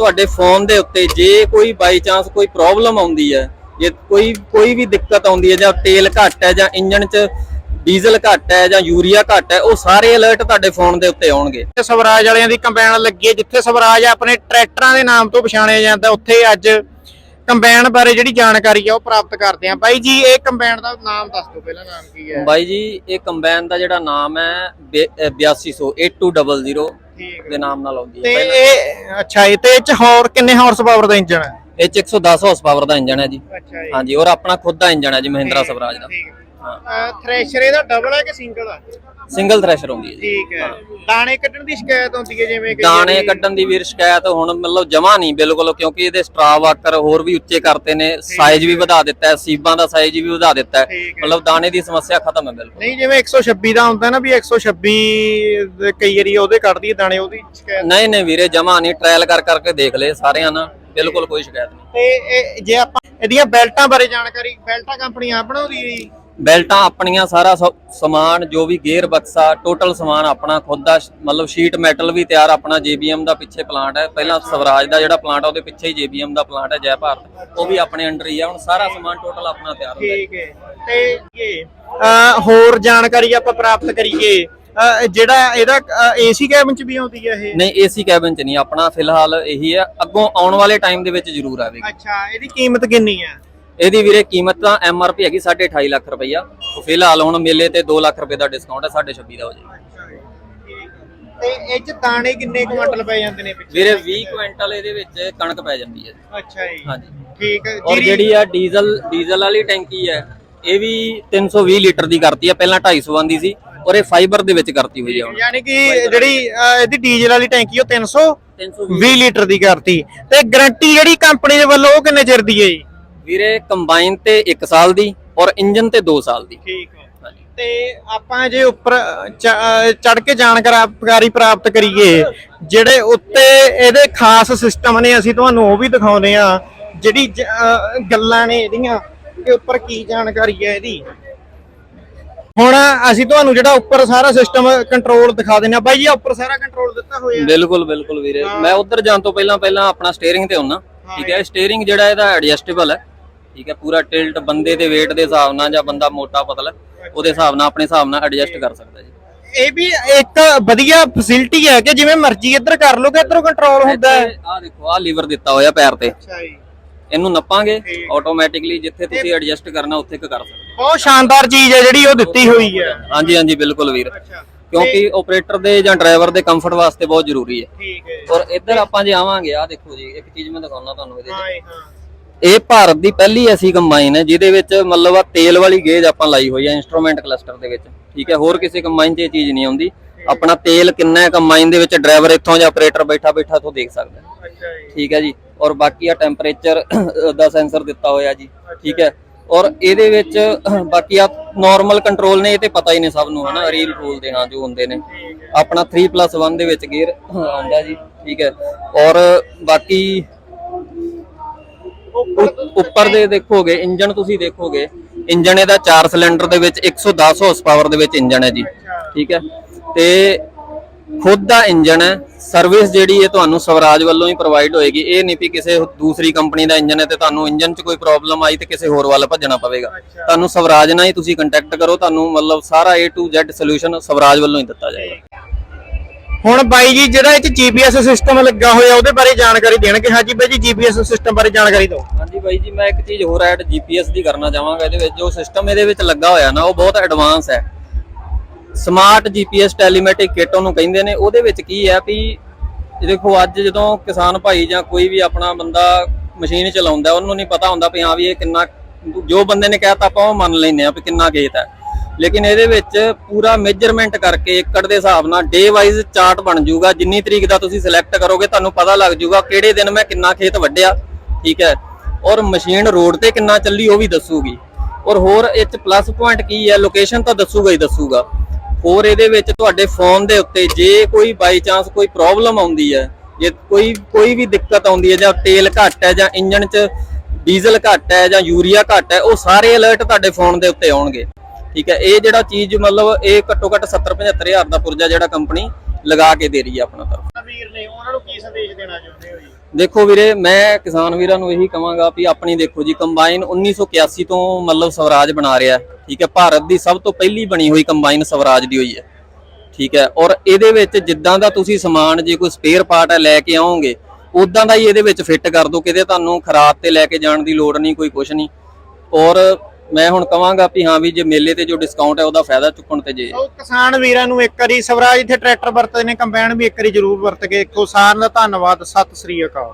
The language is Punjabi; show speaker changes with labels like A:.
A: ਤੁਹਾਡੇ ਫੋਨ ਦੇ ਉੱਤੇ ਜੇ ਕੋਈ ਬਾਈ ਚਾਂਸ ਕੋਈ ਪ੍ਰੋਬਲਮ ਆਉਂਦੀ ਹੈ ਜੇ ਕੋਈ ਕੋਈ ਵੀ ਦਿੱਕਤ ਆਉਂਦੀ ਹੈ ਜਾਂ ਤੇਲ ਘੱਟ ਹੈ ਜਾਂ ਇੰਜਨ 'ਚ ਡੀਜ਼ਲ ਘੱਟ ਹੈ ਜਾਂ ਯੂਰੀਆ ਘੱਟ ਹੈ ਉਹ ਸਾਰੇ ਅਲਰਟ ਤੁਹਾਡੇ ਫੋਨ ਦੇ ਉੱਤੇ ਆਉਣਗੇ।
B: ਤੇ ਸਵਰਾਜ ਵਾਲਿਆਂ ਦੀ ਕੰਬਾਈਨ ਲੱਗੀ ਹੈ ਜਿੱਥੇ ਸਵਰਾਜ ਆਪਣੇ ਟਰੈਕਟਰਾਂ ਦੇ ਨਾਮ ਤੋਂ ਪਛਾਣਿਆ ਜਾਂਦਾ ਉੱਥੇ ਅੱਜ ਕੰਬਾਈਨ ਬਾਰੇ ਜਿਹੜੀ ਜਾਣਕਾਰੀ ਆ ਉਹ ਪ੍ਰਾਪਤ ਕਰਦੇ ਆ ਬਾਈ ਜੀ ਇਹ ਕੰਬਾਈਨ ਦਾ ਨਾਮ ਦੱਸ ਦਿਓ ਪਹਿਲਾਂ ਨਾਮ ਕੀ ਹੈ?
A: ਬਾਈ ਜੀ ਇਹ ਕੰਬਾਈਨ ਦਾ ਜਿਹੜਾ ਨਾਮ ਹੈ ਬੇ- ਅਹ 8200 8200
B: ਠੀਕ
A: ਦੇ ਨਾਮ ਨਾਲ ਆਉਂਦੀ
B: ਤੇ
A: ਹੈ
B: ਇਹ ਅੱਛਾ ਇਹ ਤੇ ਇਹ ਚ ਹੋਰ ਕਿੰਨੇ ਹਾਰਸ ਪਾਵਰ ਦਾ ਇੰਜਨ ਹੈ?
A: ਇਹ 'ਚ 110 ਹਾਰਸ ਪਾਵਰ ਦਾ ਇੰਜਨ ਹੈ ਜੀ।
B: ਅੱਛਾ
A: ਹਾਂਜੀ ਔਰ ਆਪਣਾ ਖੁਦ ਦਾ ਇੰਜਨ ਹੈ ਜੀ ਮਹਿੰਦਰਾ ਸਵਰਾਜ ਦਾ। ਹਾਂ
B: ਥ੍ਰੈਸ਼ਰ ਇਹਦਾ ਡਬਲ ਹੈ ਕਿ ਸਿੰਗਲ ਹੈ
A: ਸਿੰਗਲ ਥ੍ਰੈਸ਼ਰ ਹੁੰਦੀ ਹੈ ਜੀ।
B: ਠੀਕ ਹੈ। ਦਾਣੇ ਕੱਢਣ ਦੀ ਸ਼ਿਕਾਇਤ ਹੁੰਦੀ ਹੈ ਜਿਵੇਂ ਕਿ
A: ਦਾਣੇ ਕੱਢਣ ਦੀ ਵੀਰ ਸ਼ਿਕਾਇਤ ਹੁਣ ਮਤਲਬ ਜਮਾ ਨਹੀਂ ਬਿਲਕੁਲ ਕਿਉਂਕਿ ਇਹਦੇ ਸਟਰਾ ਵਾਕਰ ਹੋਰ ਵੀ ਉੱਚੇ ਕਰਤੇ ਨੇ ਸਾਈਜ਼ ਵੀ ਵਧਾ ਦਿੱਤਾ ਹੈ ਸੀਬਾਂ ਦਾ ਸਾਈਜ਼ ਵੀ ਵਧਾ ਦਿੱਤਾ ਹੈ। ਮਤਲਬ ਦਾਣੇ ਦੀ ਸਮੱਸਿਆ ਖਤਮ ਹੈ ਬਿਲਕੁਲ।
B: ਨਹੀਂ ਜਿਵੇਂ 126 ਦਾ ਹੁੰਦਾ ਨਾ ਵੀ 126 ਦੇ ਕਈ ਵਾਰੀ ਉਹਦੇ ਕੱਢਦੀ ਹੈ ਦਾਣੇ ਉਹਦੀ ਸ਼ਿਕਾਇਤ।
A: ਨਹੀਂ ਨਹੀਂ ਵੀਰੇ ਜਮਾ ਨਹੀਂ ਟ੍ਰਾਇਲ ਕਰ ਕਰਕੇ ਦੇਖ ਲਏ ਸਾਰਿਆਂ ਨਾਲ ਬਿਲਕੁਲ ਕੋਈ ਸ਼ਿਕਾਇਤ ਨਹੀਂ।
B: ਤੇ ਜੇ ਆਪਾਂ ਇਹਦੀਆਂ ਬੈਲਟਾਂ ਬਾਰੇ ਜਾਣਕਾਰੀ ਬੈਲਟਾਂ ਕੰਪਨੀ ਆਪ ਬਣਾਉਂਦੀ ਹੈ ਜੀ?
A: ਬੈਲਟਾਂ ਆਪਣੀਆਂ ਸਾਰਾ ਸਮਾਨ ਜੋ ਵੀ ਗੇਅਰ ਬਕਸਾ ਟੋਟਲ ਸਮਾਨ ਆਪਣਾ ਖੁਦ ਦਾ ਮਤਲਬ ਸ਼ੀਟ ਮੈਟਲ ਵੀ ਤਿਆਰ ਆਪਣਾ JBM ਦਾ ਪਿੱਛੇ ਪਲਾਂਟ ਹੈ। ਪਹਿਲਾਂ ਸਵਰਾਜ ਦਾ ਜਿਹੜਾ ਪਲਾਂਟ ਆ ਉਹਦੇ ਪਿੱਛੇ ਹੀ JBM ਦਾ ਪਲਾਂਟ ਹੈ ਜੈ ਭਾਰਤ। ਉਹ ਵੀ ਆਪਣੇ ਅੰਡਰ ਹੀ ਆ। ਹੁਣ ਸਾਰਾ ਸਮਾਨ ਟੋਟਲ ਆਪਣਾ ਤਿਆਰ ਹੁੰਦਾ ਹੈ।
B: ਠੀਕ ਹੈ। ਤੇ ਇਹ ਹੋਰ ਜਾਣਕਾਰੀ ਆਪਾਂ ਪ੍ਰਾਪਤ ਕਰੀਏ। ਜਿਹੜਾ ਇਹਦਾ ਏਸੀ ਕੈਬਨ ਚ ਵੀ ਆਉਂਦੀ ਹੈ ਇਹ?
A: ਨਹੀਂ ਏਸੀ ਕੈਬਨ ਚ ਨਹੀਂ। ਆਪਣਾ ਫਿਲਹਾਲ ਇਹੀ ਹੈ। ਅੱਗੋਂ ਆਉਣ ਵਾਲੇ ਟਾਈਮ ਦੇ ਵਿੱਚ ਜ਼ਰੂਰ ਆਵੇਗੀ।
B: ਅੱਛਾ ਇਹਦੀ ਕੀਮਤ ਕਿੰਨੀ ਹੈ?
A: ਇਹਦੀ ਵੀਰੇ ਕੀਮਤ ਤਾਂ ਐਮਆਰਪੀ ਹੈਗੀ 2.5 ਲੱਖ ਰੁਪਈਆ। ਉਹ ਫਿਲਹਾਲ ਹੁਣ ਮੇਲੇ ਤੇ 2 ਲੱਖ ਰੁਪਏ ਦਾ ਡਿਸਕਾਊਂਟ ਹੈ 26 ਦਾ ਹੋ ਜਾਏਗਾ।
B: ਤੇ ਇਹ ਚ ਦਾਣੇ ਕਿੰਨੇ ਕੁਇੰਟਲ ਪੈ ਜਾਂਦੇ ਨੇ ਪਿੱਛੇ?
A: ਵੀਰੇ 20 ਕੁਇੰਟਲ ਇਹਦੇ ਵਿੱਚ ਕਣਕ ਪੈ ਜਾਂਦੀ ਹੈ।
B: ਅੱਛਾ ਜੀ।
A: ਹਾਂਜੀ।
B: ਠੀਕ ਹੈ
A: ਔਰ ਜਿਹੜੀ ਆ ਡੀਜ਼ਲ ਡੀਜ਼ਲ ਵਾਲੀ ਟੈਂਕੀ ਹੈ ਇਹ ਵੀ 320 ਲੀਟਰ ਦੀ ਕਰਤੀ ਹੈ ਪਹਿਲਾਂ 250 ਆਂਦੀ ਸੀ ਔਰ ਇਹ ਫਾਈਬਰ ਦੇ ਵਿੱਚ ਕਰਤੀ ਹੋਈ ਹੈ ਹੁਣ।
B: ਯਾਨੀ ਕਿ ਜਿਹੜੀ ਇਹਦੀ ਡੀਜ਼ਲ ਵਾਲੀ ਟੈਂਕੀ ਉਹ 300
A: 320
B: 20 ਲੀਟਰ ਦੀ ਕਰਤੀ। ਤੇ ਗਾਰੰਟੀ ਜਿਹੜੀ ਕੰਪਨੀ ਦੇ ਵੱਲੋਂ ਉਹ ਕਿੰਨੇ ਚਿਰ ਦੀ ਹੈ ਜੀ?
A: ਵੀਰੇ ਕੰਬਾਈਨ ਤੇ 1 ਸਾਲ ਦੀ ਔਰ ਇੰਜਨ ਤੇ 2 ਸਾਲ ਦੀ।
B: ਠੀਕ ਹੈ। ਤੇ ਆਪਾਂ ਜੇ ਉੱਪਰ ਚੜ ਕੇ ਜਾਣਕਾਰੀ ਪ੍ਰਾਪਤ ਕਰੀਏ ਜਿਹੜੇ ਉੱਤੇ ਇਹਦੇ ਖਾਸ ਸਿਸਟਮ ਨੇ ਅਸੀਂ ਤੁਹਾਨੂੰ ਉਹ ਵੀ ਦਿਖਾਉਂਦੇ ਆ ਜਿਹੜੀ ਗੱਲਾਂ ਨੇ ਇਹਦੀਆਂ ਕਿ ਉੱਪਰ ਕੀ ਜਾਣਕਾਰੀ ਹੈ ਇਹਦੀ। ਹੁਣ ਅਸੀਂ ਤੁਹਾਨੂੰ ਜਿਹੜਾ ਉੱਪਰ ਸਾਰਾ ਸਿਸਟਮ ਕੰਟਰੋਲ ਦਿਖਾ ਦਿੰਦੇ ਆ ਬਾਈ ਜੀ ਉੱਪਰ ਸਾਰਾ ਕੰਟਰੋਲ ਦਿੱਤਾ ਹੋਇਆ
A: ਬਿਲਕੁਲ ਬਿਲਕੁਲ ਵੀਰੇ। ਮੈਂ ਉੱਧਰ ਜਾਣ ਤੋਂ ਪਹਿਲਾਂ ਪਹਿਲਾਂ ਆਪਣਾ ਸਟੀਅਰਿੰਗ ਤੇ ਹੁੰਨਾ ਠੀਕ ਹੈ ਸਟੀਅਰਿੰਗ ਜਿਹੜਾ ਇਹਦਾ ਐਡਜਸਟੇਬਲ ਹੈ। ਠੀਕ ਹੈ ਪੂਰਾ ਟਿਲਟ ਬੰਦੇ ਦੇ weight ਦੇ ਹਿਸਾਬ ਨਾਲ ਜਾਂ ਬੰਦਾ ਮੋਟਾ ਪਤਲਾ ਉਹਦੇ ਹਿਸਾਬ ਨਾਲ ਆਪਣੇ ਹਿਸਾਬ ਨਾਲ ਐਡਜਸਟ ਕਰ ਸਕਦਾ ਜੀ।
B: ਇਹ ਵੀ ਇੱਕ ਵਧੀਆ ਫੈਸਿਲਿਟੀ ਹੈ ਕਿ ਜਿਵੇਂ ਮਰਜ਼ੀ ਇੱਧਰ ਕਰ ਲੋਗੇ ਇੱਧਰੋਂ ਕੰਟਰੋਲ ਹੁੰਦਾ ਹੈ।
A: ਆ ਦੇਖੋ ਆ ਲੀਵਰ ਦਿੱਤਾ ਹੋਇਆ ਪੈਰ ਤੇ।
B: ਅੱਛਾ ਜੀ।
A: ਇਹਨੂੰ ਨੱਪਾਂਗੇ ਆਟੋਮੈਟਿਕਲੀ ਜਿੱਥੇ ਤੁਸੀਂ ਐਡਜਸਟ ਕਰਨਾ ਉੱਥੇ ਕ ਕਰ ਸਕਦੇ
B: ਬਹੁਤ ਸ਼ਾਨਦਾਰ ਚੀਜ਼ ਹੈ ਜਿਹੜੀ ਉਹ ਦਿੱਤੀ ਹੋਈ ਹੈ।
A: ਹਾਂਜੀ ਹਾਂਜੀ ਬਿਲਕੁਲ ਵੀਰ। ਕਿਉਂਕਿ ਆਪਰੇਟਰ ਦੇ ਜਾਂ ਡਰਾਈਵਰ ਦੇ ਕੰਫਰਟ ਵਾਸਤੇ ਬਹੁਤ ਜ਼ਰੂਰੀ ਹੈ।
B: ਠੀਕ ਹੈ
A: ਔਰ ਇੱਧਰ ਆਪਾਂ ਜੇ ਆਵਾਂਗੇ ਆ ਦੇਖੋ ਜੀ ਇੱਕ ਚੀਜ਼ ਮੈਂ ਦਿਖਾਉਣਾ ਤੁਹਾਨੂੰ ਇਹਦੇ
B: ਹਾਂ ਹਾਂ।
A: ਇਹ ਭਾਰਤ ਦੀ ਪਹਿਲੀ ਐਸੀ ਕੰਬਾਈਨ ਹੈ ਜਿਹਦੇ ਵਿੱਚ ਮਤਲਬ ਆ ਤੇਲ ਵਾਲੀ ਗੇਜ ਆਪਾਂ ਲਾਈ ਹੋਈ ਹੈ ਇਨਸਟਰੂਮੈਂਟ ਕਲਸਟਰ ਦੇ ਵਿੱਚ ਠੀਕ ਹੈ? ਹੋਰ ਕਿਸੇ ਕੰਬਾਈਨ 'ਚ ਇਹ ਚੀਜ਼ ਨਹੀਂ ਆਉਂਦੀ। ਆਪਣਾ ਤੇਲ ਕਿੰਨਾ ਹੈ ਕੰਬਾਈਨ ਦੇ ਵਿੱਚ ਡਰਾਈਵਰ ਇੱਥੋਂ ਜਾਂ ਆਪਰੇਟਰ ਬੈਠਾ ਬੈਠਾ ਤੋਂ ਦੇਖ ਸਕਦਾ ਠੀਕ ਹੈ ਜੀ? ਔਰ ਬਾਕੀ ਆ ਟੈਂਪਰੇਚਰ ਦਾ ਸੈਂਸਰ ਦਿੱਤਾ ਹੋਇਆ ਜੀ ਠੀਕ ਹੈ? ਔਰ ਇਹਦੇ ਵਿੱਚ ਬਾਕੀ ਆ ਨਾਰਮਲ ਕੰਟਰੋਲ ਨੇ ਇਹ ਤੇ ਪਤਾ ਹੀ ਨਹੀਂ ਸਭ ਨੂੰ ਹਨਾ? ਰੀਲ ਰੂਲ ਦੇ ਹਾਂ ਜੋ ਹੁੰਦੇ ਨੇ। ਆਪਣਾ 3+1 ਦੇ ਵਿੱਚ ਗੇਅਰ ਆਉਂਦਾ ਜੀ ਠੀਕ ਹੈ? ਔਰ ਬਾਕੀ ਉ- ਉੱਪਰ ਦੇ ਦੇਖੋਗੇ ਇੰਜਨ ਤੁਸੀਂ ਦੇਖੋਗੇ ਇੰਜਨ ਇਹਦਾ 4 ਸਿਲੰਡਰ ਦੇ ਵਿੱਚ 110 ਹਾਰਸ ਪਾਵਰ ਦੇ ਵਿੱਚ ਇੰਜਨ ਹੈ ਜੀ, ਠੀਕ ਹੈ। ਤੇ ਖੁਦ ਦਾ ਇੰਜਨ ਹੈ ਸਰਵਿਸ ਜਿਹੜੀ ਹੈ ਤੁਹਾਨੂੰ ਸਵਰਾਜ ਵੱਲੋਂ ਹੀ ਪ੍ਰੋਵਾਈਡ ਹੋਏਗੀ। ਇਹ ਨਹੀਂ ਵੀ ਕਿਸੇ ਦੂਸਰੀ ਕੰਪਨੀ ਦਾ ਇੰਜਨ ਹੈ ਤੇ ਤੁਹਾਨੂੰ ਇੰਜਨ 'ਚ ਕੋਈ ਪ੍ਰੋਬਲਮ ਆਈ ਤੇ ਕਿਸੇ ਹੋਰ ਵੱਲ ਭੱਜਣਾ ਪਵੇਗਾ। ਤੁਹਾਨੂੰ ਸਵਰਾਜ ਨਾਲ ਹੀ ਤੁਸੀਂ ਕੰਟੈਕਟ ਕਰੋ, ਤੁਹਾਨੂੰ ਮਤਲਬ ਸਾਰਾ A to Z solution Swaraj ਵੱਲੋਂ ਹੀ ਦਿੱਤਾ ਜਾਏਗਾ।
B: ਹੁਣ ਬਾਈ ਜੀ, ਜਿਹੜਾ ਇਹ ਚ ਜੀਪੀਐਸ ਸਿਸਟਮ ਲੱਗਾ ਹੋਇਆ, ਉਹਦੇ ਬਾਰੇ ਜਾਣਕਾਰੀ ਦੇਣਗੇ? ਹਾਂਜੀ ਬਾਈ ਜੀ ਜੀਪੀਐਸ ਸਿਸਟਮ ਬਾਰੇ ਜਾਣਕਾਰੀ ਦਿਓ।
A: ਹਾਂਜੀ ਬਾਈ ਜੀ, ਮੈਂ ਇੱਕ ਚੀਜ਼ ਹੋਰ ਐਡ GPS ਦੀ ਕਰਨਾ ਚਾਹਾਂਗਾ, ਇਹਦੇ ਵਿੱਚ ਜੋ ਸਿਸਟਮ ਇਹਦੇ ਵਿੱਚ ਲੱਗਾ ਹੋਇਆ ਨਾ, ਉਹ ਬਹੁਤ ਐਡਵਾਂਸ ਹੈ। ਸਮਾਰਟ GPS ਟੈਲੀਮੈਟਿਕ ਕਿਟ ਉਹਨੂੰ ਕਹਿੰਦੇ ਨੇ, ਉਹਦੇ ਵਿੱਚ ਕੀ ਹੈ ਵੀ ਦੇਖੋ, ਅੱਜ ਜਦੋਂ ਕਿਸਾਨ ਭਾਈ ਜਾਂ ਕੋਈ ਵੀ ਆਪਣਾ ਬੰਦਾ ਮਸ਼ੀਨ ਚਲਾਉਂਦਾ, ਉਹਨੂੰ ਨਹੀਂ ਪਤਾ ਹੁੰਦਾ ਵੀ ਹਾਂ ਵੀ ਇਹ ਕਿੰਨਾ, ਜੋ ਬੰਦੇ ਨੇ ਕਹਿਤਾ ਆਪਾਂ ਉਹ ਮੰਨ ਲੈਂਦੇ ਆ ਵੀ ਕਿੰਨਾ ਗੇਤ ਹੈ। ਲੇਕਿਨ ਇਹਦੇ ਵਿੱਚ ਪੂਰਾ ਮੇਜਰਮੈਂਟ ਕਰਕੇ, ਏਕੜ ਦੇ ਹਿਸਾਬ ਨਾਲ ਡੇ ਵਾਈਜ਼ ਚਾਰਟ ਬਣ ਜਾਊਗਾ। ਜਿੰਨੀ ਤਰੀਕ ਦਾ ਤੁਸੀਂ ਸਿਲੈਕਟ ਕਰੋਗੇ, ਤੁਹਾਨੂੰ ਪਤਾ ਲੱਗ ਜਾਊਗਾ ਕਿਹੜੇ ਦਿਨ ਮੈਂ ਕਿੰਨਾ ਖੇਤ ਵੱਢਿਆ, ਠੀਕ ਹੈ? ਔਰ ਮਸ਼ੀਨ ਰੋਡ ਤੇ ਕਿੰਨਾ ਚੱਲੀ, ਉਹ ਵੀ ਦੱਸੂਗੀ। ਔਰ ਹੋਰ ਇਹ ਚ ਪਲੱਸ ਪੁਆਇੰਟ ਕੀ ਹੈ? ਲੋਕੇਸ਼ਨ ਤਾਂ ਦੱਸੂਗਾ ਹੀ ਦੱਸੂਗਾ। ਹੋਰ ਇਹਦੇ ਵਿੱਚ ਤੁਹਾਡੇ ਫੋਨ ਦੇ ਉੱਤੇ ਜੇ ਕੋਈ ਬਾਈ ਚਾਂਸ ਕੋਈ ਪ੍ਰੋਬਲਮ ਆਉਂਦੀ ਹੈ, ਜੇ ਕੋਈ ਕੋਈ ਵੀ ਦਿੱਕਤ ਆਉਂਦੀ ਹੈ, ਜਾਂ ਤੇਲ ਘੱਟ ਹੈ, ਜਾਂ ਇੰਜਨ 'ਚ ਡੀਜ਼ਲ ਘੱਟ ਹੈ, ਜਾਂ ਯੂਰੀਆ ਘੱਟ ਹੈ, ਉਹ ਸਾਰੇ ਅਲਰਟ ਤੁਹਾਡੇ ਫੋਨ ਦੇ ਉੱਤੇ ਆਉਣਗੇ। ਠੀਕ ਹੈ ਇਹ ਜਿਹੜਾ ਚੀਜ਼ ਮਤਲਬ ਇਹ ਘੱਟੋ ਘੱਟ 70 75 ਹਜ਼ਾਰ ਦਾ ਪੁਰਜਾ ਜਿਹੜਾ ਕੰਪਨੀ ਲਗਾ ਕੇ ਦੇ ਰਹੀ ਹੈ ਆਪਣਾ ਤਰਫ
B: ਵੀਰ ਨੇ ਉਹਨਾਂ ਨੂੰ ਕੀ ਸੰਦੇਸ਼ ਦੇਣਾ ਚਾਹੁੰਦੇ ਹੋ ਜੀ?
A: ਦੇਖੋ ਵੀਰੇ ਮੈਂ ਕਿਸਾਨ ਵੀਰਾਂ ਨੂੰ ਇਹੀ ਕਹਾਂਗਾ ਵੀ ਆਪਣੀ ਦੇਖੋ ਜੀ ਕੰਬਾਈਨ 1981 ਤੋਂ ਮਤਲਬ ਸਵਰਾਜ ਬਣਾ ਰਿਹਾ ਹੈ, ਠੀਕ ਹੈ ਭਾਰਤ ਦੀ ਸਭ ਤੋਂ ਪਹਿਲੀ ਬਣੀ ਹੋਈ ਕੰਬਾਈਨ ਸਵਰਾਜ ਦੀ ਹੋਈ ਹੈ ਠੀਕ ਹੈ ਔਰ ਇਹਦੇ ਵਿੱਚ ਜਿੱਦਾਂ ਦਾ ਤੁਸੀਂ ਸਮਾਨ ਜੇ ਕੋਈ ਸਪੇਅਰ ਪਾਰਟ ਹੈ ਲੈ ਕੇ ਆਓਗੇ ਉਦਾਂ ਦਾ ਹੀ ਇਹਦੇ ਵਿੱਚ ਫਿੱਟ ਕਰ ਦਿਓ ਕਿਤੇ ਤੁਹਾਨੂੰ ਖਰਾਬ ਤੇ ਲੈ ਕੇ ਜਾਣ ਦੀ ਲੋੜ ਨਹੀਂ ਕੋਈ ਕੁਛ ਨਹੀਂ ਔਰ ਮੈਂ ਹੁਣ ਕਹਾਂਗਾ ਵੀ ਹਾਂ ਵੀ ਜੇ ਮੇਲੇ ਤੇ ਜੋ ਡਿਸਕਾਊਂਟ ਹੈ ਉਹਦਾ ਫਾਇਦਾ ਚੁੱਕਣ ਤੇ ਜੇ।
B: ਉਹ ਕਿਸਾਨ ਵੀਰਾਂ ਨੂੰ ਇੱਕ ਵਾਰੀ ਸਵਰਾਜ ਇੱਥੇ ਟਰੈਕਟਰ ਵਰਤਦੇ ਨੇ, ਕੰਬਾਈਨ ਵੀ ਇੱਕ ਵਾਰੀ ਜ਼ਰੂਰ ਵਰਤ ਕੇ ਇੱਕੋ ਸਾਰਿਆਂ ਦਾ ਧੰਨਵਾਦ, ਸਤਿ ਸ੍ਰੀ ਅਕਾਲ।